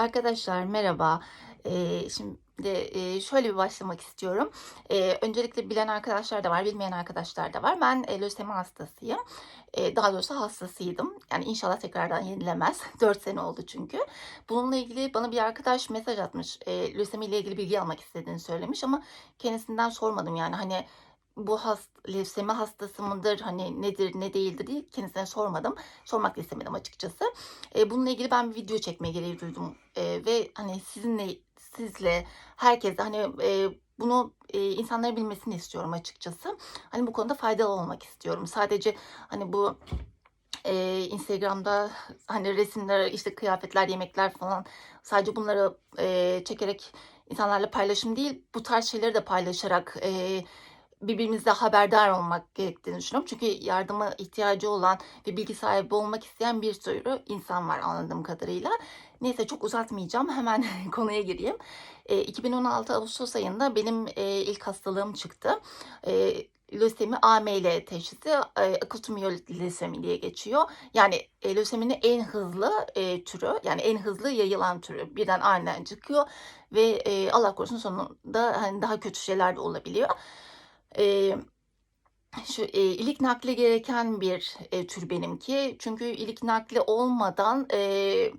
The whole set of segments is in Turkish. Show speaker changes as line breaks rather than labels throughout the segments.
Arkadaşlar merhaba. Ee, şimdi e, şöyle bir başlamak istiyorum. Ee, öncelikle bilen arkadaşlar da var, bilmeyen arkadaşlar da var. Ben e, lösemi hastasıyım. E, daha doğrusu hastasıydım. Yani inşallah tekrardan yenilemez. 4 sene oldu çünkü. Bununla ilgili bana bir arkadaş mesaj atmış. E, lösemi ile ilgili bilgi almak istediğini söylemiş ama kendisinden sormadım yani hani bu hast lösemi hastası mıdır, hani nedir, ne değildir diye kendisine sormadım. Sormak da istemedim açıkçası. E, bununla ilgili ben bir video çekme gereği duydum. E, ve hani sizinle, sizle, herkese hani e, bunu e, insanların bilmesini istiyorum açıkçası. Hani bu konuda faydalı olmak istiyorum. Sadece hani bu e, Instagram'da hani resimler, işte kıyafetler, yemekler falan sadece bunları e, çekerek insanlarla paylaşım değil, bu tarz şeyleri de paylaşarak e, birbirimizle haberdar olmak gerektiğini düşünüyorum. Çünkü yardıma ihtiyacı olan ve bilgi sahibi olmak isteyen bir sürü insan var anladığım kadarıyla. Neyse çok uzatmayacağım. Hemen konuya gireyim. E, 2016 Ağustos ayında benim e, ilk hastalığım çıktı. E, lösemi AML teşhisi e, akut miyelit lösemi diye geçiyor. Yani e, löseminin en hızlı e, türü yani en hızlı yayılan türü birden aniden çıkıyor ve e, Allah korusun sonunda hani daha kötü şeyler de olabiliyor. E, şu e, ilik nakli gereken bir e, tür benimki. Çünkü ilik nakli olmadan e,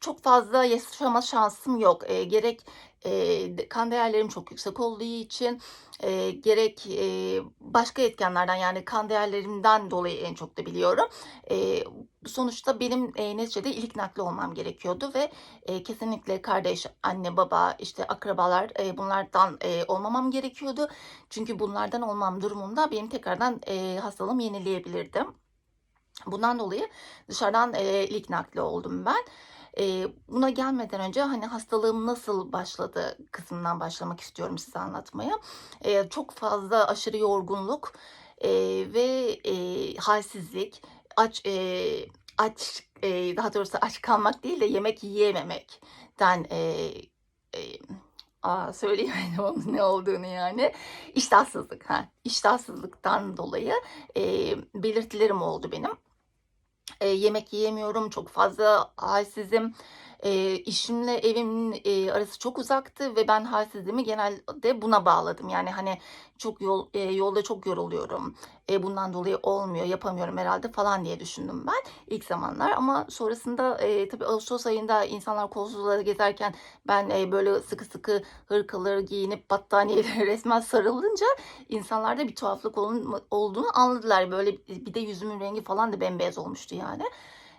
çok fazla yaşama şansım yok. E, gerek kan değerlerim çok yüksek olduğu için e, gerek e, başka etkenlerden yani kan değerlerimden dolayı en çok da biliyorum. E, sonuçta benim e, neticede ilik nakli olmam gerekiyordu ve e, kesinlikle kardeş, anne, baba, işte akrabalar e, bunlardan e, olmamam gerekiyordu. Çünkü bunlardan olmam durumunda benim tekrardan e, hastalığım yenileyebilirdim. Bundan dolayı dışarıdan e, ilik nakli oldum ben. E, buna gelmeden önce hani hastalığım nasıl başladı kısmından başlamak istiyorum size anlatmaya. E, çok fazla aşırı yorgunluk e, ve e, halsizlik, aç e, aç e, daha doğrusu aç kalmak değil de yemek yiyememekten e, e, Aa, söyleyemedim onun ne olduğunu yani. İştahsızlık. Ha. İştahsızlıktan dolayı e, belirtilerim oldu benim. E, yemek yiyemiyorum, çok fazla halsizim. E, işimle evimin e, arası çok uzaktı ve ben halsizliğimi genelde buna bağladım. Yani hani çok yol e, yolda çok yoruluyorum. E, bundan dolayı olmuyor, yapamıyorum herhalde falan diye düşündüm ben ilk zamanlar. Ama sonrasında e, tabii Ağustos ayında insanlar kolsuzlara gezerken ben e, böyle sıkı sıkı hırkaları giyinip battaniyeleri resmen sarılınca insanlarda bir tuhaflık olduğunu anladılar. Böyle bir de yüzümün rengi falan da bembeyaz olmuştu yani.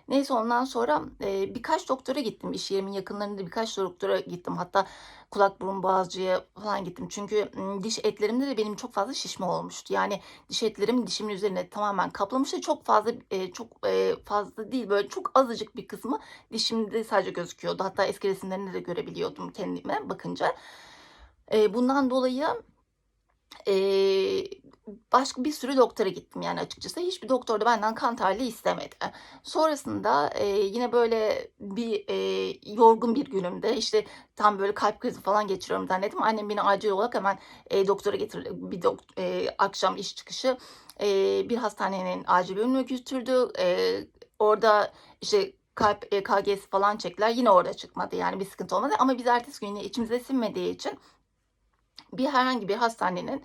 Neyse ondan sonra e, birkaç doktora gittim. İş yerimin yakınlarında birkaç doktora gittim. Hatta kulak burun boğazcıya falan gittim. Çünkü diş etlerimde de benim çok fazla şişme olmuştu. Yani diş etlerim dişimin üzerine tamamen kaplamıştı. Çok fazla e, çok e, fazla değil böyle çok azıcık bir kısmı dişimde sadece gözüküyordu. Hatta eski resimlerinde de görebiliyordum kendime bakınca. E, bundan dolayı e, başka bir sürü doktora gittim yani açıkçası. Hiçbir doktor da benden kan tahlili istemedi. Sonrasında e, yine böyle bir e, yorgun bir günümde işte tam böyle kalp krizi falan geçiriyorum zannettim. Annem beni acil olarak hemen e, doktora getirdi. Bir dok e, akşam iş çıkışı e, bir hastanenin acil bölümüne götürdü. E, orada işte kalp e, falan çektiler. Yine orada çıkmadı yani bir sıkıntı olmadı. Ama biz ertesi gün yine içimize sinmediği için bir herhangi bir hastanenin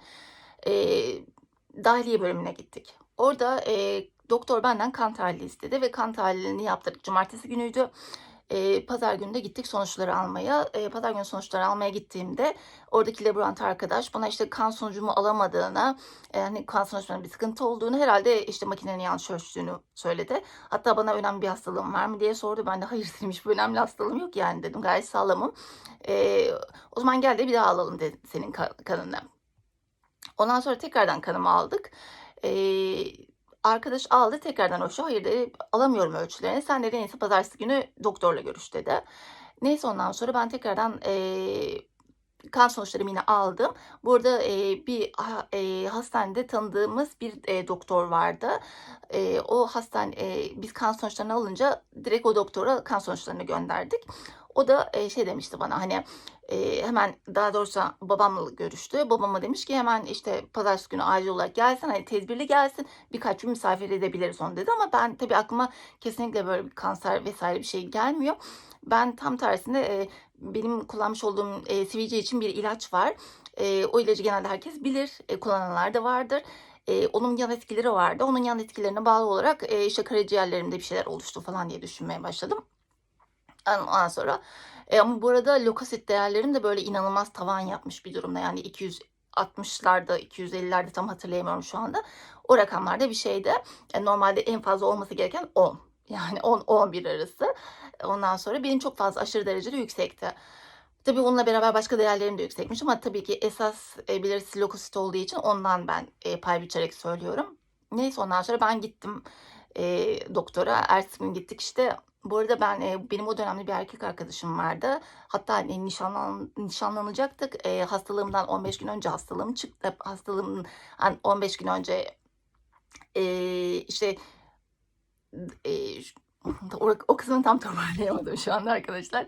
e, dahiliye bölümüne gittik. Orada e, doktor benden kan tahlili istedi ve kan tahlilini yaptırdık. Cumartesi günüydü. E, pazar günü de gittik sonuçları almaya. E, pazar günü sonuçları almaya gittiğimde oradaki laboratuvar arkadaş bana işte kan sonucumu alamadığını, yani kan sonuçlarında bir sıkıntı olduğunu, herhalde işte makinenin yanlış ölçtüğünü söyledi. Hatta bana önemli bir hastalığım var mı diye sordu. Ben de hayır senin hiçbir önemli hastalığım yok yani dedim. Gayet sağlamım. E, o zaman gel de bir daha alalım dedi senin kanını. Ondan sonra tekrardan kanımı aldık. Ee, arkadaş aldı tekrardan ölçtü. Hayır dedi alamıyorum ölçülerini. Sen de neyse pazartesi günü doktorla görüş dedi. Neyse ondan sonra ben tekrardan e, kan sonuçlarımı yine aldım. Burada e, bir e, hastanede tanıdığımız bir e, doktor vardı. E, o hastane e, biz kan sonuçlarını alınca direkt o doktora kan sonuçlarını gönderdik. O da e, şey demişti bana hani e, hemen daha doğrusu babamla görüştü. Babama demiş ki hemen işte pazartesi günü acil olarak gelsin hani tedbirli gelsin birkaç gün misafir edebiliriz onu dedi. Ama ben tabii aklıma kesinlikle böyle bir kanser vesaire bir şey gelmiyor. Ben tam tersine e, benim kullanmış olduğum e, sivilce için bir ilaç var. E, o ilacı genelde herkes bilir. E, kullananlar da vardır. E, onun yan etkileri vardı. Onun yan etkilerine bağlı olarak e, işte karaciğerlerimde bir şeyler oluştu falan diye düşünmeye başladım. Ondan sonra e, ama bu arada lokasit değerlerim de böyle inanılmaz tavan yapmış bir durumda. Yani 260'larda, 250'lerde tam hatırlayamıyorum şu anda. O rakamlarda bir şeydi. E, normalde en fazla olması gereken 10. Yani 10-11 arası. Ondan sonra benim çok fazla aşırı derecede yüksekti. Tabii onunla beraber başka değerlerim de yüksekmiş ama tabii ki esas e, belirtisi lokosit olduğu için ondan ben e, pay biçerek söylüyorum. Neyse ondan sonra ben gittim e, doktora. Ertesi gün gittik işte. Bu arada ben e, benim o dönemde bir erkek arkadaşım vardı. Hatta e, nişanlan, nişanlanacaktık. E, hastalığımdan 15 gün önce hastalığım çıktı. Hastalığımın yani 15 gün önce e, işte e, o, o tam toparlayamadım şu anda arkadaşlar.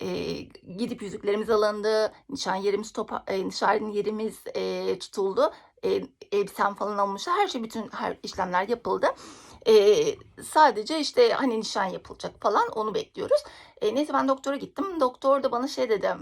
E, gidip yüzüklerimiz alındı, nişan yerimiz topa, e, nişan yerimiz e, tutuldu, e, elbisem falan alınmıştı. Her şey bütün her işlemler yapıldı. E, sadece işte hani nişan yapılacak falan onu bekliyoruz. E, neyse ben doktora gittim. Doktor da bana şey dedi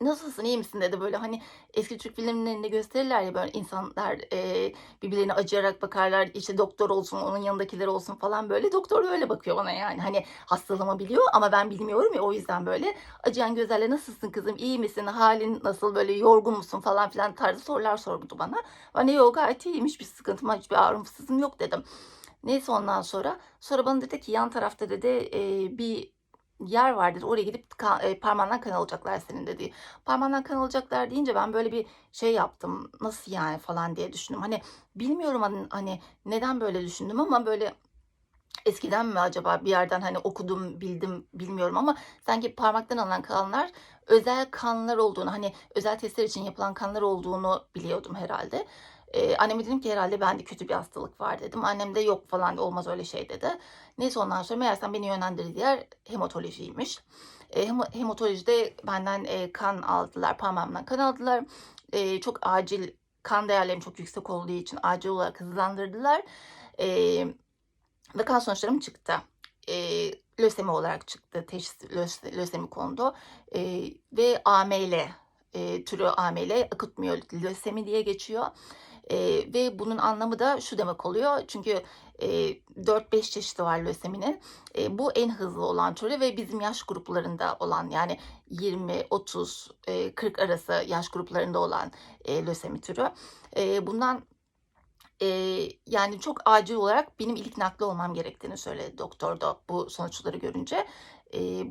nasılsın iyi misin? dedi. Böyle hani eski Türk filmlerinde gösterirler ya böyle insanlar e, birbirlerine acıyarak bakarlar işte doktor olsun onun yanındakiler olsun falan böyle. Doktor da öyle bakıyor bana yani. Hani hastalığımı biliyor ama ben bilmiyorum ya o yüzden böyle acıyan gözlerle nasılsın kızım iyi misin? Halin nasıl? Böyle yorgun musun? falan filan tarzı sorular sordu bana. Ben yok gayet iyiyim hiçbir sıkıntım hiçbir ağrımsızım yok. dedim. Neyse ondan sonra sonra bana dedi ki yan tarafta dedi e, bir yer var dedi. Oraya gidip ka- e, parmağından kan alacaklar senin dedi. Parmağından kan alacaklar deyince ben böyle bir şey yaptım. Nasıl yani falan diye düşündüm. Hani bilmiyorum hani, hani neden böyle düşündüm ama böyle eskiden mi acaba bir yerden hani okudum bildim bilmiyorum ama sanki parmaktan alınan kanlar özel kanlar olduğunu hani özel testler için yapılan kanlar olduğunu biliyordum herhalde. Ee, anneme dedim ki herhalde bende kötü bir hastalık var dedim. Annem de yok falan olmaz öyle şey dedi. Neyse ondan sonra meğersem beni yönlendirdiği yer hematolojiymiş. E, hematolojide benden e, kan aldılar, parmağımdan kan aldılar. E, çok acil kan değerlerim çok yüksek olduğu için acil olarak hızlandırdılar. E, ve kan sonuçlarım çıktı. E, lösemi olarak çıktı. Teşhis lösemi kondu. E, ve AML e, türü AML akut miyolit lösemi diye geçiyor. E, ve bunun anlamı da şu demek oluyor. Çünkü e, 4-5 çeşidi var löseminin. E, bu en hızlı olan türü ve bizim yaş gruplarında olan yani 20, 30, e, 40 arası yaş gruplarında olan e, lösemi türü. E, bundan e, yani çok acil olarak benim ilk nakli olmam gerektiğini söyledi doktor da bu sonuçları görünce. E,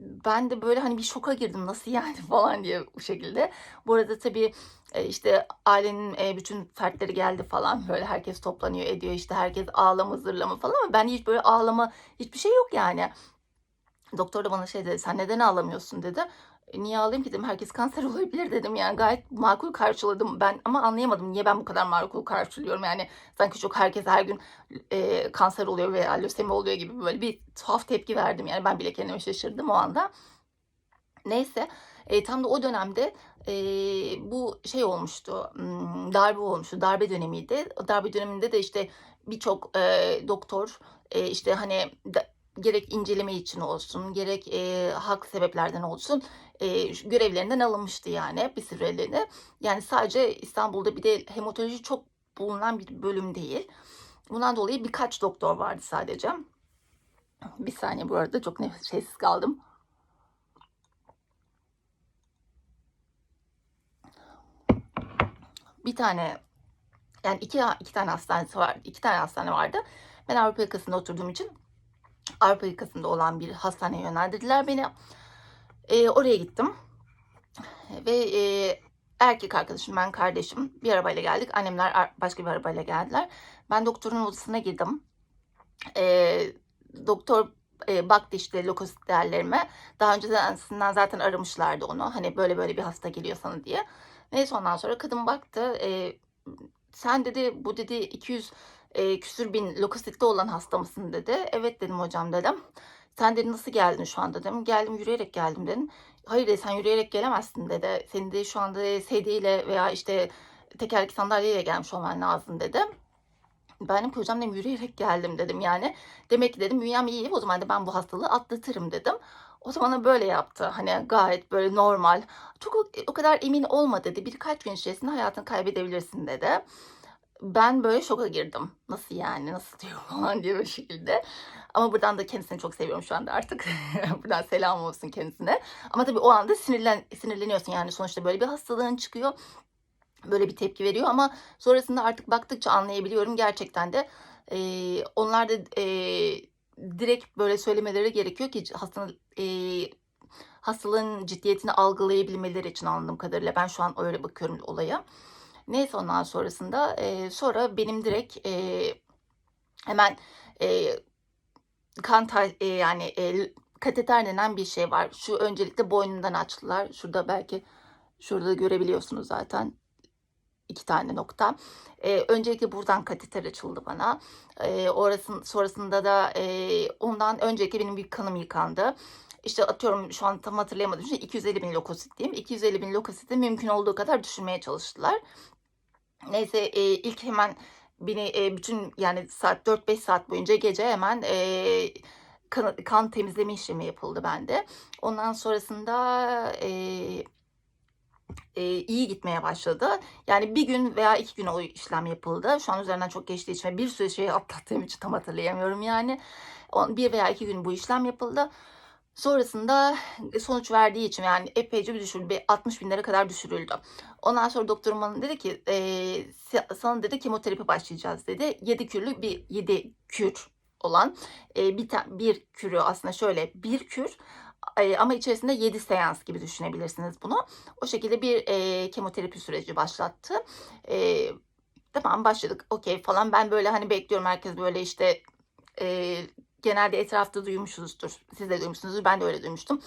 ben de böyle hani bir şoka girdim nasıl yani falan diye bu şekilde. Bu arada tabii e, işte ailenin e, bütün fertleri geldi falan böyle herkes toplanıyor ediyor işte herkes ağlama zırlama falan ama ben hiç böyle ağlama hiçbir şey yok yani. Doktor da bana şey dedi sen neden ağlamıyorsun dedi. E, niye ağlayayım ki dedim. Herkes kanser olabilir dedim. Yani gayet makul karşıladım ben. Ama anlayamadım niye ben bu kadar makul karşılıyorum. Yani sanki çok herkes her gün e, kanser oluyor veya lösemi oluyor gibi böyle bir tuhaf tepki verdim. Yani ben bile kendime şaşırdım o anda. Neyse. E, tam da o dönemde e, bu şey olmuştu. Darbe olmuştu. Darbe dönemiydi. Darbe döneminde de işte birçok e, doktor e, işte hani da, gerek inceleme için olsun gerek e, hak sebeplerden olsun e, görevlerinden alınmıştı yani bir süreliğine. Yani sadece İstanbul'da bir de hematoloji çok bulunan bir bölüm değil. Bundan dolayı birkaç doktor vardı sadece. Bir saniye bu arada çok nefessiz kaldım. Bir tane yani iki, iki tane hastanesi var. iki tane hastane vardı. Ben Avrupa yakasında oturduğum için Avrupa yakasında olan bir hastaneye yönlendirdiler beni. E, oraya gittim. Ve e, erkek arkadaşım, ben kardeşim bir arabayla geldik. Annemler başka bir arabayla geldiler. Ben doktorun odasına girdim. E, doktor e, baktı işte lokosit değerlerime. Daha önceden zaten aramışlardı onu. Hani böyle böyle bir hasta geliyor sana diye. Neyse ondan sonra kadın baktı. E, sen dedi bu dedi 200 e, küsür bin lokositli olan hasta mısın dedi. Evet dedim hocam dedim. Sen dedi nasıl geldin şu anda dedim. Geldim yürüyerek geldim dedim. Hayır dedi sen yürüyerek gelemezsin dedi. Senin de şu anda sedyeyle veya işte tekerlekli sandalyeyle gelmiş olman lazım dedi. Ben dedim ki hocam dedim yürüyerek geldim dedim yani. Demek ki dedim bünyem iyi o zaman da ben bu hastalığı atlatırım dedim. O zaman böyle yaptı. Hani gayet böyle normal. Çok o kadar emin olma dedi. Birkaç gün içerisinde hayatını kaybedebilirsin dedi. Ben böyle şoka girdim. Nasıl yani? Nasıl diyor falan diye bir şekilde. Ama buradan da kendisini çok seviyorum şu anda artık. buradan selam olsun kendisine. Ama tabii o anda sinirlen, sinirleniyorsun yani sonuçta böyle bir hastalığın çıkıyor. Böyle bir tepki veriyor ama sonrasında artık baktıkça anlayabiliyorum gerçekten de e, onlar da e, direkt böyle söylemeleri gerekiyor ki hastanın e, hastalığın ciddiyetini algılayabilmeleri için anladığım kadarıyla ben şu an öyle bakıyorum olaya. Neyse ondan sonrasında e, sonra benim direkt e, hemen e, kan e, yani e, kateter denen bir şey var. Şu öncelikle boynumdan açtılar. Şurada belki şurada görebiliyorsunuz zaten iki tane nokta. E, öncelikle buradan kateter açıldı bana. E, orasın, sonrasında da e, ondan önceki benim bir kanım yıkandı. İşte atıyorum şu an tam hatırlayamadım. Şimdi 250 bin lökosit diyeyim. 250 bin lökositi mümkün olduğu kadar düşürmeye çalıştılar. Neyse e, ilk hemen beni e, bütün yani saat 4-5 saat boyunca gece hemen e, kan, kan temizleme işlemi yapıldı bende. Ondan sonrasında e, e, iyi gitmeye başladı. Yani bir gün veya iki gün o işlem yapıldı. Şu an üzerinden çok geçtiği için bir sürü şeyi atlattığım için tam hatırlayamıyorum yani. On- Bir veya iki gün bu işlem yapıldı. Sonrasında sonuç verdiği için yani epeyce bir düşürüldü. Bir 60 binlere kadar düşürüldü. Ondan sonra doktorum bana dedi ki e, sana dedi kemoterapi başlayacağız dedi. 7 kürlü bir 7 kür olan e, bir, bir kürü aslında şöyle bir kür ama içerisinde 7 seans gibi düşünebilirsiniz bunu. O şekilde bir e, kemoterapi süreci başlattı. E, tamam başladık okey falan. Ben böyle hani bekliyorum herkes böyle işte e, genelde etrafta duymuşuzdur. Siz de duymuşsunuzdur. Ben de öyle duymuştum.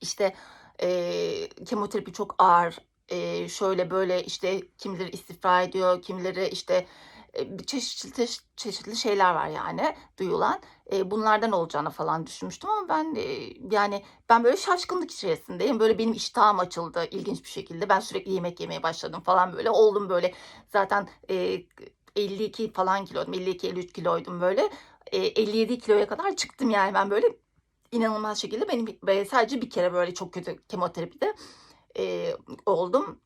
İşte e, kemoterapi çok ağır. E, şöyle böyle işte kimileri istifra ediyor, kimileri işte e, çeşitli çeşitli şeyler var yani duyulan. E, bunlardan olacağını falan düşünmüştüm ama ben e, yani ben böyle şaşkınlık içerisindeyim. Böyle benim iştahım açıldı ilginç bir şekilde. Ben sürekli yemek yemeye başladım falan böyle. Oldum böyle zaten e, 52 falan kiloydum. 52-53 kiloydum böyle. E, 57 kiloya kadar çıktım yani ben böyle inanılmaz şekilde benim be- sadece bir kere böyle çok kötü kemoterapide e, oldum.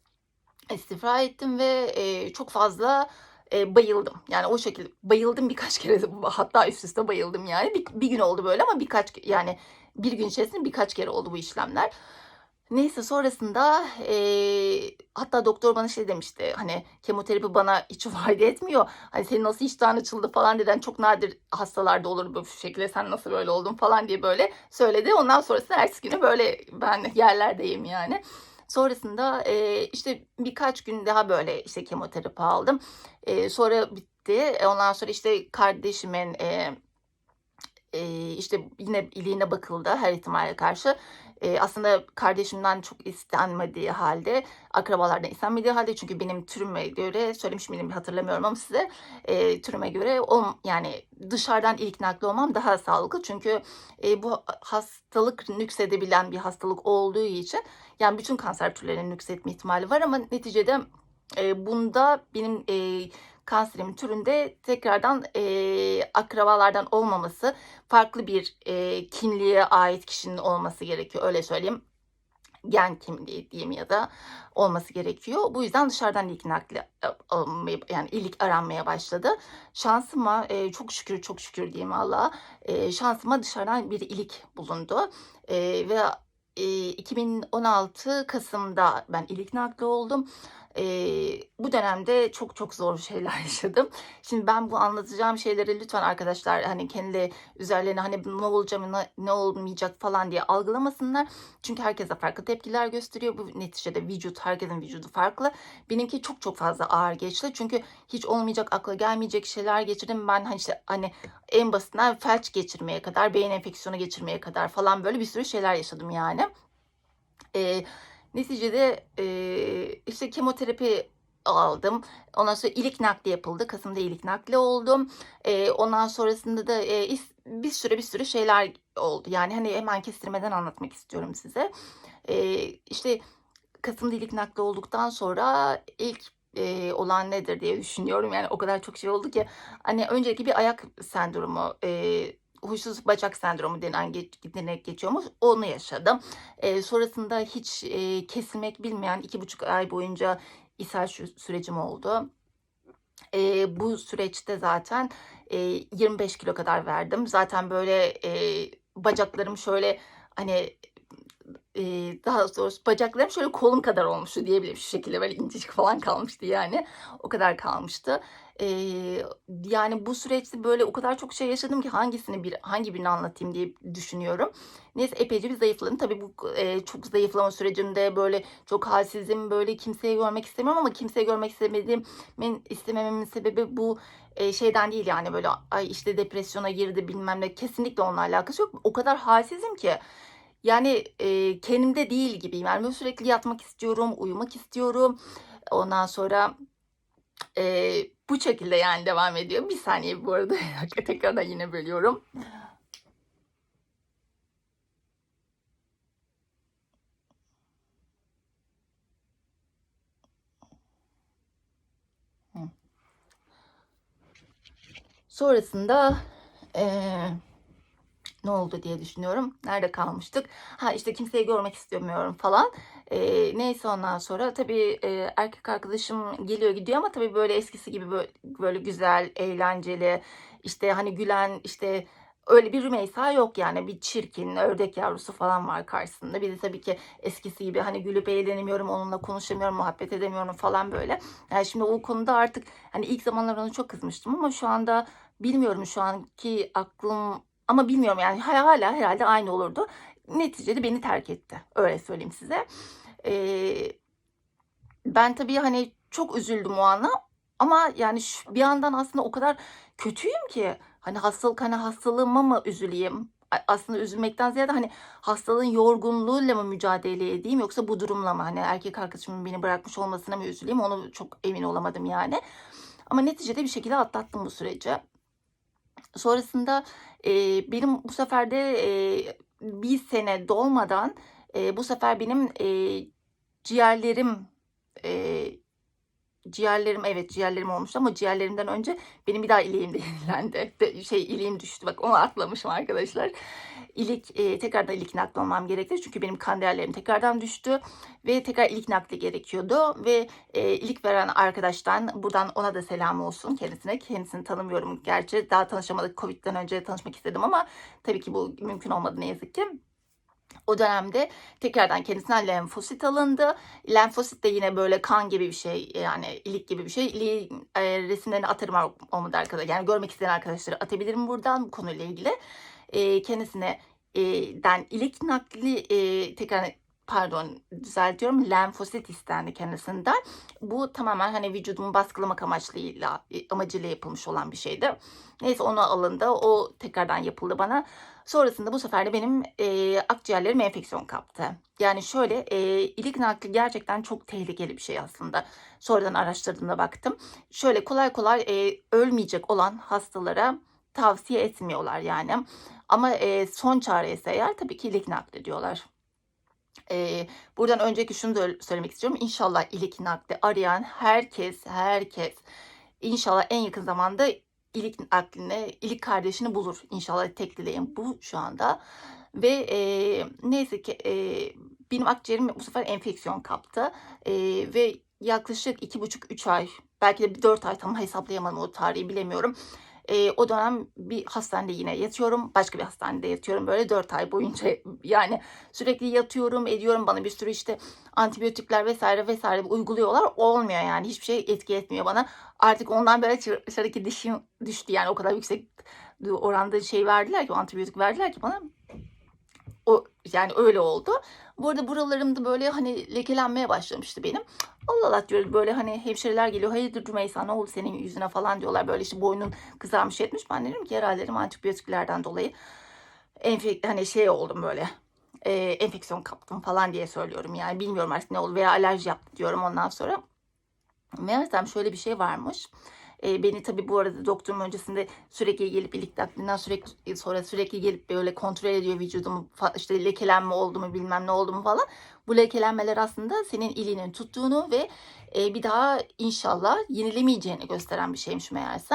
İstifra ettim ve e, çok fazla e, bayıldım. Yani o şekilde bayıldım birkaç kere hatta üst üste bayıldım yani. Bir, bir gün oldu böyle ama birkaç yani bir gün içerisinde birkaç kere oldu bu işlemler. Neyse sonrasında e, hatta doktor bana şey demişti hani kemoterapi bana hiç fayda etmiyor. Hani senin nasıl iştahın açıldı falan dedi. Hani çok nadir hastalarda olur bu şekilde sen nasıl böyle oldun falan diye böyle söyledi. Ondan sonrasında ertesi günü böyle ben yerlerdeyim yani. Sonrasında e, işte birkaç gün daha böyle işte kemoterapi aldım. E, sonra bitti. E, Ondan sonra işte kardeşimin e, e, işte yine iliğine bakıldı her ihtimale karşı. E, aslında kardeşimden çok istenmediği halde, akrabalardan istenmediği halde çünkü benim türüme göre söylemiş miydim hatırlamıyorum ama size e, türüme göre o yani dışarıdan ilk nakli olmam daha sağlıklı. Çünkü e, bu hastalık nüksedebilen bir hastalık olduğu için yani bütün kanser türlerinin nüksetme ihtimali var ama neticede e, bunda benim e, kanserimin türünde tekrardan e, akrabalardan olmaması, farklı bir e, kimliğe ait kişinin olması gerekiyor. Öyle söyleyeyim. Gen kimliği diyeyim ya da olması gerekiyor. Bu yüzden dışarıdan ilk nakli e, alınmaya, yani ilk aranmaya başladı. Şansıma e, çok şükür çok şükür diyeyim Allah'a e, şansıma dışarıdan bir ilik bulundu. E, ve e, 2016 Kasım'da ben ilik nakli oldum. E, bu dönemde çok çok zor şeyler yaşadım. Şimdi ben bu anlatacağım şeyleri lütfen arkadaşlar hani kendi üzerlerine hani ne olacak ne, ne olmayacak falan diye algılamasınlar. Çünkü herkese farklı tepkiler gösteriyor. Bu neticede vücut herkesin vücudu farklı. Benimki çok çok fazla ağır geçti. Çünkü hiç olmayacak akla gelmeyecek şeyler geçirdim. Ben hani işte hani en basitinden felç geçirmeye kadar, beyin enfeksiyonu geçirmeye kadar falan böyle bir sürü şeyler yaşadım yani. E, neticede e, işte kemoterapi aldım. Ondan sonra ilik nakli yapıldı. Kasım'da ilik nakli oldum. E, ondan sonrasında da e, bir sürü bir sürü şeyler oldu. Yani hani hemen kestirmeden anlatmak istiyorum size. E, işte Kasım'da ilik nakli olduktan sonra ilk e, olan nedir diye düşünüyorum. Yani o kadar çok şey oldu ki. Hani önceki bir ayak sendromu, e, huysuz bacak sendromu denen geç, geçiyormuş. Onu yaşadım. E, sonrasında hiç e, kesilmek bilmeyen iki buçuk ay boyunca ishal sü- sürecim oldu. E, bu süreçte zaten e, 25 kilo kadar verdim. Zaten böyle e, bacaklarım şöyle hani e, daha doğrusu bacaklarım şöyle kolum kadar olmuştu diyebilirim. Şu şekilde böyle incecik falan kalmıştı yani. O kadar kalmıştı. Yani bu süreçte böyle o kadar çok şey yaşadım ki hangisini bir hangi birini anlatayım diye düşünüyorum. Neyse epeyce bir zayıfladım. Tabii bu e, çok zayıflama sürecimde böyle çok halsizim. Böyle kimseyi görmek istemiyorum ama kimseyi görmek istemediğim istemememin sebebi bu e, şeyden değil yani böyle ay işte depresyona girdi bilmem ne kesinlikle onunla alakası yok. O kadar halsizim ki yani e, kendimde değil gibiyim. Yani sürekli yatmak istiyorum, uyumak istiyorum. Ondan sonra e, bu şekilde yani devam ediyor. Bir saniye bu arada tekrardan yine bölüyorum. Sonrasında eee ne oldu diye düşünüyorum. Nerede kalmıştık? Ha işte kimseyi görmek istemiyorum falan. Ee, neyse ondan sonra tabii e, erkek arkadaşım geliyor gidiyor ama tabii böyle eskisi gibi böyle, böyle güzel, eğlenceli, işte hani gülen, işte öyle bir Rümeysa yok yani. Bir çirkin, ördek yavrusu falan var karşısında. Bir de tabii ki eskisi gibi hani gülüp eğlenemiyorum, onunla konuşamıyorum, muhabbet edemiyorum falan böyle. Yani şimdi o konuda artık hani ilk zamanlar ona çok kızmıştım ama şu anda bilmiyorum şu anki aklım ama bilmiyorum yani hala herhalde aynı olurdu. Neticede beni terk etti. Öyle söyleyeyim size. Ee, ben tabii hani çok üzüldüm o ana. Ama yani şu, bir yandan aslında o kadar kötüyüm ki hani hastalık hani hastalığıma mı üzüleyim? Aslında üzülmekten ziyade hani hastalığın yorgunluğuyla mı mücadele edeyim yoksa bu durumla mı hani erkek arkadaşımın beni bırakmış olmasına mı üzüleyim onu çok emin olamadım yani. Ama neticede bir şekilde atlattım bu süreci. Sonrasında e, benim bu sefer de e, bir sene dolmadan e, bu sefer benim e, ciğerlerim e, ciğerlerim evet ciğerlerim olmuştu ama ciğerlerimden önce benim bir daha iliğim de yenilendi. De, şey iliğim düştü bak onu atlamışım arkadaşlar. İlik e, tekrardan ilik nakli olmam gerekti çünkü benim kan değerlerim tekrardan düştü ve tekrar ilik nakli gerekiyordu ve e, ilik veren arkadaştan buradan ona da selam olsun kendisine. Kendisini tanımıyorum gerçi daha tanışamadık Covid'den önce tanışmak istedim ama tabii ki bu mümkün olmadı ne yazık ki. O dönemde tekrardan kendisinden lenfosit alındı. Lenfosit de yine böyle kan gibi bir şey yani ilik gibi bir şey. E, resimlerini atarım olmadı arkadaşlar. Yani görmek isteyen arkadaşları atabilirim buradan bu konuyla ilgili. E, kendisine e, den ilik nakli tekrar pardon düzeltiyorum lenfosit istendi kendisinden. Bu tamamen hani vücudumu baskılamak amaçlıyla amacıyla yapılmış olan bir şeydi. Neyse onu alındı. O tekrardan yapıldı bana. Sonrasında bu sefer de benim e, akciğerlerim enfeksiyon kaptı. Yani şöyle e, ilik nakli gerçekten çok tehlikeli bir şey aslında. Sonradan araştırdığımda baktım. Şöyle kolay kolay e, ölmeyecek olan hastalara tavsiye etmiyorlar yani. Ama e, son çare ise eğer tabii ki ilik nakli diyorlar. E, buradan önceki şunu da söylemek istiyorum. İnşallah ilik nakli arayan herkes, herkes inşallah en yakın zamanda ilik aklini, ilik kardeşini bulur. İnşallah tek dileğim bu şu anda. Ve e, neyse ki e, benim akciğerim bu sefer enfeksiyon kaptı. E, ve yaklaşık iki buçuk üç ay belki de bir dört ay tam hesaplayamadım o tarihi bilemiyorum. E, o dönem bir hastanede yine yatıyorum. Başka bir hastanede yatıyorum. Böyle dört ay boyunca yani sürekli yatıyorum ediyorum. Bana bir sürü işte antibiyotikler vesaire vesaire uyguluyorlar. Olmuyor yani. Hiçbir şey etki etmiyor bana. Artık ondan böyle dışarıdaki dişim düştü. Yani o kadar yüksek oranda şey verdiler ki antibiyotik verdiler ki bana o yani öyle oldu. Bu arada buralarımda böyle hani lekelenmeye başlamıştı benim. Allah Allah diyoruz böyle hani hemşireler geliyor. Hayırdır Rümeysa ne oldu senin yüzüne falan diyorlar. Böyle işte boynun kızarmış etmiş. Ben dedim ki herhalde dedim antibiyotiklerden dolayı enfek hani şey oldum böyle e, enfeksiyon kaptım falan diye söylüyorum. Yani bilmiyorum artık ne oldu veya alerji yaptı diyorum ondan sonra. Meğersem şöyle bir şey varmış. E, beni tabii bu arada doktorum öncesinde sürekli gelip ilik takvinden sürekli sonra sürekli gelip böyle kontrol ediyor vücudumu işte lekelenme oldu mu bilmem ne oldu mu falan. Bu lekelenmeler aslında senin iliğinin tuttuğunu ve e, bir daha inşallah yenilemeyeceğini gösteren bir şeymiş meğerse.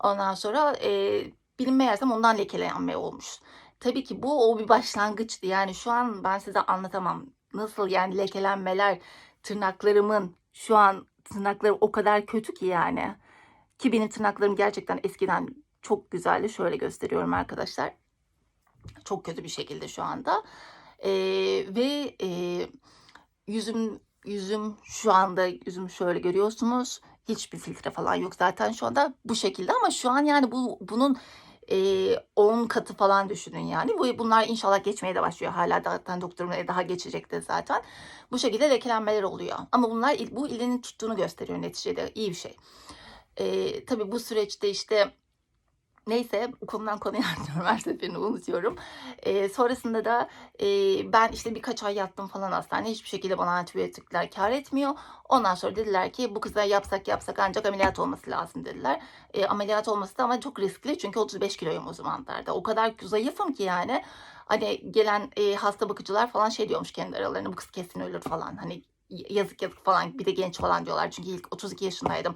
Ondan sonra e, bilinmeyersem ondan lekelenme olmuş. Tabii ki bu o bir başlangıçtı. Yani şu an ben size anlatamam. Nasıl yani lekelenmeler tırnaklarımın şu an tırnaklarım o kadar kötü ki yani. Ki benim tırnaklarım gerçekten eskiden çok güzeldi. Şöyle gösteriyorum arkadaşlar. Çok kötü bir şekilde şu anda. Ee, ve e, yüzüm yüzüm şu anda yüzüm şöyle görüyorsunuz. Hiçbir filtre falan yok zaten şu anda bu şekilde ama şu an yani bu bunun e, 10 katı falan düşünün yani. Bu bunlar inşallah geçmeye de başlıyor. Hala zaten doktorum daha geçecekti zaten. Bu şekilde lekelenmeler oluyor. Ama bunlar bu ilinin tuttuğunu gösteriyor neticede. iyi bir şey. E, tabii bu süreçte işte Neyse konudan konuya atlıyorum her seferinde unutuyorum. Ee, sonrasında da e, ben işte birkaç ay yattım falan hastanede. Hiçbir şekilde bana antibiyotikler kar etmiyor. Ondan sonra dediler ki bu kıza yapsak yapsak ancak ameliyat olması lazım dediler. E, ameliyat olması da ama çok riskli çünkü 35 kiloyum o zamanlarda. O kadar zayıfım ki yani. Hani gelen e, hasta bakıcılar falan şey diyormuş kendi aralarında bu kız kesin ölür falan. Hani yazık yazık falan bir de genç falan diyorlar. Çünkü ilk 32 yaşındaydım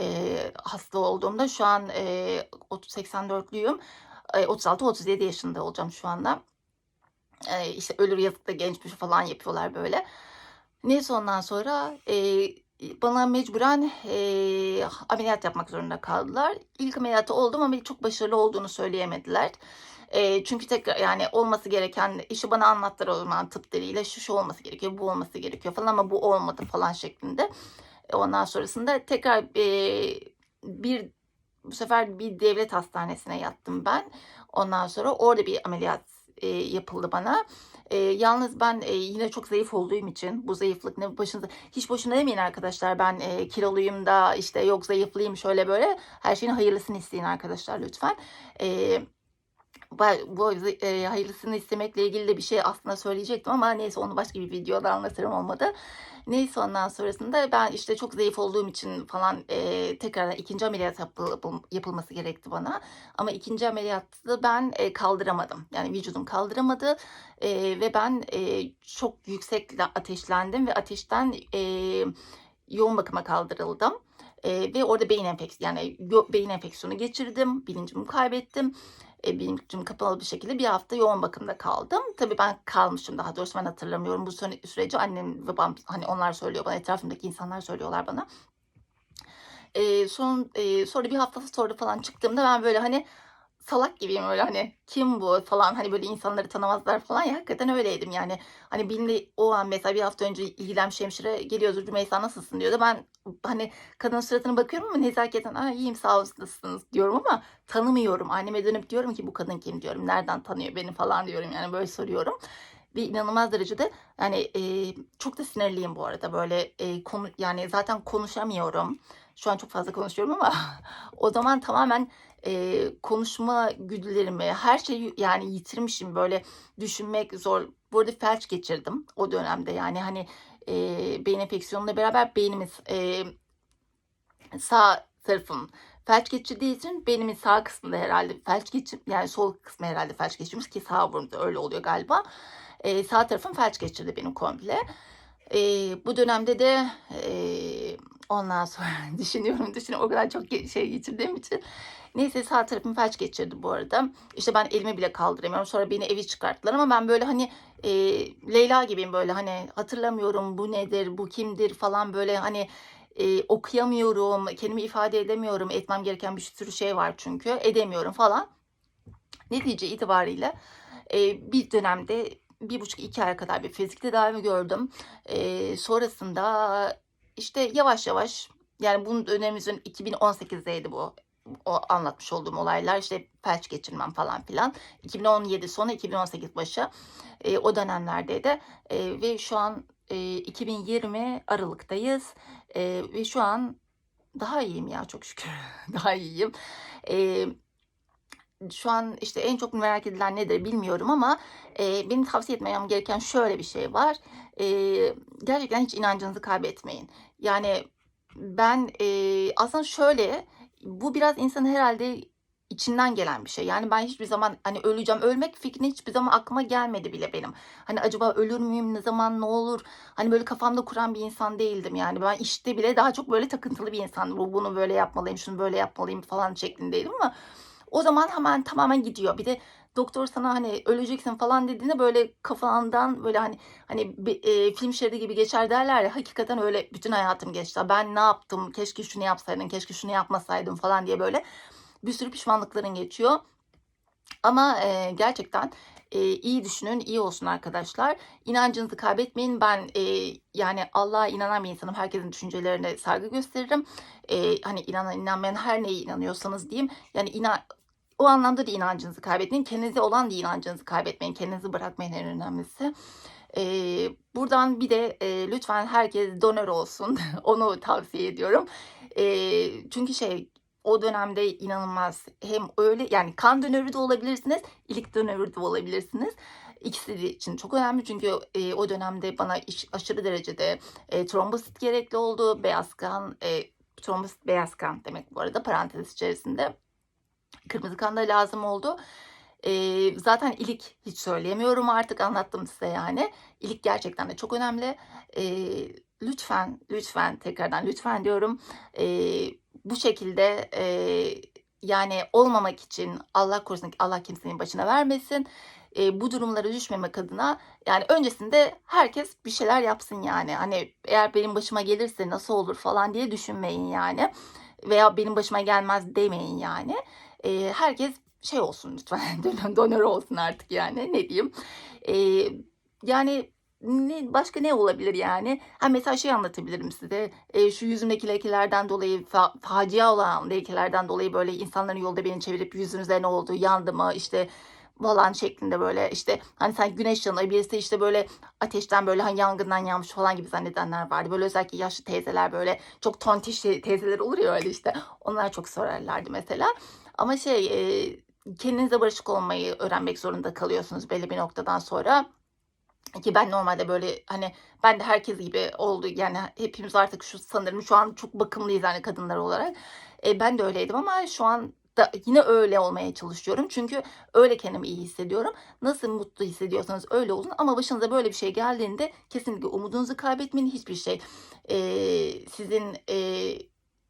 e, hasta olduğumda şu an e, 84'lüyüm. E, 36-37 yaşında olacağım şu anda. E, işte ölür yazık da gençmiş falan yapıyorlar böyle. Neyse ondan sonra e, bana mecburen e, ameliyat yapmak zorunda kaldılar. İlk ameliyatı oldum ama çok başarılı olduğunu söyleyemediler. E, çünkü tekrar yani olması gereken işi bana anlattılar o zaman tıp diliyle şu şu olması gerekiyor bu olması gerekiyor falan ama bu olmadı falan şeklinde. Ondan sonrasında tekrar e, bir bu sefer bir devlet hastanesine yattım ben. Ondan sonra orada bir ameliyat e, yapıldı bana. E, yalnız ben e, yine çok zayıf olduğum için bu zayıflık ne başınıza hiç boşuna demeyin arkadaşlar ben e, kiloluyum da işte yok zayıflıyım şöyle böyle her şeyin hayırlısını isteyin arkadaşlar lütfen. E, bu e, hayırlısını istemekle ilgili de bir şey aslında söyleyecektim ama neyse onu başka bir videoda anlatırım olmadı. Neyse ondan sonrasında ben işte çok zayıf olduğum için falan e, tekrardan ikinci ameliyat yapıl, yapılması gerekti bana. Ama ikinci ameliyatta ben e, kaldıramadım. Yani vücudum kaldıramadı e, ve ben e, çok yüksek ateşlendim ve ateşten e, yoğun bakıma kaldırıldım. E, ve orada beyin enfeksiyonu yani beyin enfeksiyonu geçirdim. Bilincimi kaybettim e, bilincim kapalı bir şekilde bir hafta yoğun bakımda kaldım. Tabii ben kalmışım daha doğrusu ben hatırlamıyorum. Bu süreci annem babam hani onlar söylüyor bana etrafımdaki insanlar söylüyorlar bana. E, son e, sonra bir hafta sonra falan çıktığımda ben böyle hani salak gibiyim öyle hani kim bu falan hani böyle insanları tanımazlar falan ya hakikaten öyleydim yani. Hani benim o an mesela bir hafta önce ilgilenmiş hemşire geliyordu Rümeysa nasılsın diyordu. Ben hani kadın suratına bakıyorum ama nezaketen Aa, iyiyim sağ olasınız diyorum ama tanımıyorum. Anneme dönüp diyorum ki bu kadın kim diyorum. Nereden tanıyor beni falan diyorum yani böyle soruyorum. Ve inanılmaz derecede yani e, çok da sinirliyim bu arada böyle e, konu yani zaten konuşamıyorum. Şu an çok fazla konuşuyorum ama o zaman tamamen e, konuşma güdülerimi, her şeyi yani yitirmişim. Böyle düşünmek zor. Bu arada felç geçirdim o dönemde. Yani hani e, beyin enfeksiyonuyla beraber beynimiz e, sağ tarafım felç geçirdiği için beynimin sağ kısmında herhalde felç geçir yani sol kısmı herhalde felç geçirmiş ki sağ burunda öyle oluyor galiba. E, sağ tarafım felç geçirdi benim komple. E, bu dönemde de e, ondan sonra düşünüyorum düşünüyorum o kadar çok şey geçirdiğim için Neyse sağ tarafım felç geçirdi bu arada. İşte ben elimi bile kaldıramıyorum. Sonra beni evi çıkarttılar ama ben böyle hani e, Leyla gibiyim böyle hani hatırlamıyorum bu nedir, bu kimdir falan böyle hani e, okuyamıyorum, kendimi ifade edemiyorum. Etmem gereken bir sürü şey var çünkü. Edemiyorum falan. Netice itibariyle e, bir dönemde bir buçuk iki ay kadar bir fizik tedavi gördüm. E, sonrasında işte yavaş yavaş yani bunun dönemimizin 2018'deydi bu o anlatmış olduğum olaylar. İşte felç geçirmem falan filan. 2017 sonu 2018 başı e, o dönemlerdeydi. E, ve şu an e, 2020 Aralık'tayız. E, ve şu an daha iyiyim ya çok şükür. Daha iyiyim. E, şu an işte en çok merak edilen nedir bilmiyorum ama e, benim tavsiye etmem gereken şöyle bir şey var. E, gerçekten hiç inancınızı kaybetmeyin. Yani Ben, eee, aslında şöyle, bu biraz insanın herhâlde içinden gelen bir şey. Yani ben hiçbir zaman, hani, öleceğim, ölmek fikri hiçbir zaman aklıma gelmedi bile benim. Hani, acaba ölür müyüm, ne zaman, ne olur? Hani, böyle kafamda kuran bir insan değildim yani. Ben işte bile daha çok böyle takıntılı bir insandım. Bu bunu böyle yapmalıyım, şunu böyle yapmalıyım falan şeklindeydim ama o zaman hemen tamamen gidiyor. Bir de doktor sana, hani, öleceksin falan dediğinde böyle kafandan böyle, hani hani, eee, film şeridi gibi geçer derler ya, hakikaten öyle bütün hayatım geçti. Ben ne yaptım, keşke şunu yapsaydım, keşke şunu yapmasaydım falan diye böyle bir sürü pişmanlıkların geçiyor. Ama, eee, gerçekten, eee, iyi düşünün, iyi olsun arkadaşlar. İnancınızı kaybetmeyin. Ben, eee, yani Allah'a inanan bir insanım. Herkesin düşüncelerine saygı gösteririm. Eee, hani, inanan inanmayan her neye inanıyorsanız diyeyim, yani inan o anlamda da inancınızı kaybetmeyin. Kendinize olan da inancınızı kaybetmeyin. Kendinizi bırakmayın en önemlisi. Eee, buradan bir de, eee, lütfen herkes donör olsun. Onu tavsiye ediyorum. Eee, çünkü şey, o dönemde inanılmaz hem öyle yani kan donörü de olabilirsiniz, ilik donörü de olabilirsiniz. İkisi için çok önemli çünkü, eee, o dönemde bana iş aşırı derecede, eee, trombosit gerekli oldu. Beyaz kan, eee, trombosit beyaz kan demek bu arada parantez içerisinde. Kırmızı kan da lazım oldu. Eee, zaten ilik hiç söyleyemiyorum artık anlattım size yani. İlik gerçekten de çok önemli. Eee, lütfen, lütfen tekrardan lütfen diyorum. Eee, bu şekilde, eee, yani olmamak için Allah korusun Allah kimsenin başına vermesin. Eee, bu durumlara düşmemek adına yani öncesinde herkes bir şeyler yapsın yani. Hani eğer benim başıma gelirse nasıl olur falan diye düşünmeyin yani. Veya benim başıma gelmez demeyin yani. Eee, herkes şey olsun lütfen donör olsun artık yani ne diyeyim. Eee, yani ne başka ne olabilir yani? Ha, mesela şey anlatabilirim size. Eee, şu yüzümdeki lekelerden dolayı fa facia olan lekelerden dolayı böyle insanların yolda beni çevirip "Yüzünüze ne oldu, yandı mı?" işte falan şeklinde böyle işte hani sanki güneş yanıyor. Birisi işte böyle ateşten böyle hani yangından yanmış falan gibi zannedenler vardı. Böyle özellikle yaşlı teyzeler böyle çok tontiş te teyzeler olur ya öyle işte. Onlar çok sorarlardı mesela. Ama şey, eee, kendinize barışık olmayı öğrenmek zorunda kalıyorsunuz belli bir noktadan sonra. Ki ben normalde böyle hani ben de herkes gibi oldu yani hepimiz artık şu sanırım şu an çok bakımlıyız yani kadınlar olarak. Eee, ben de öyleydim ama şu an da yine öyle olmaya çalışıyorum. Çünkü öyle kendimi iyi hissediyorum. Nasıl mutlu hissediyorsanız öyle olun ama başınıza böyle bir şey geldiğinde kesinlikle umudunuzu kaybetmeyin. Hiçbir şey, eee, sizin, eee,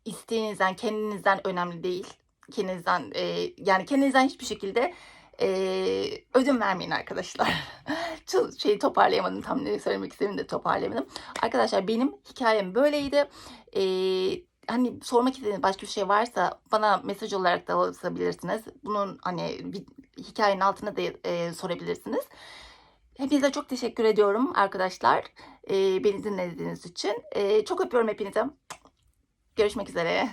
isteğinizden, kendinizden önemli değil. Kendinizden, eee, yani kendinizden hiçbir şekilde, eee, ödün vermeyin arkadaşlar. Şeyi toparlayamadım tam ne söylemek istediğimi de toparlayamadım. Arkadaşlar benim hikâyem böyleydi. Eee, hani sormak istediğiniz başka bir şey varsa bana mesaj olarak da yazabilirsiniz. Bunun hani bir hikâyenin altına da, eee, sorabilirsiniz. Hepinize çok teşekkür ediyorum arkadaşlar, eee, beni dinlediğiniz için. Eee, çok öpüyorum hepinizi. Görüşmek üzere.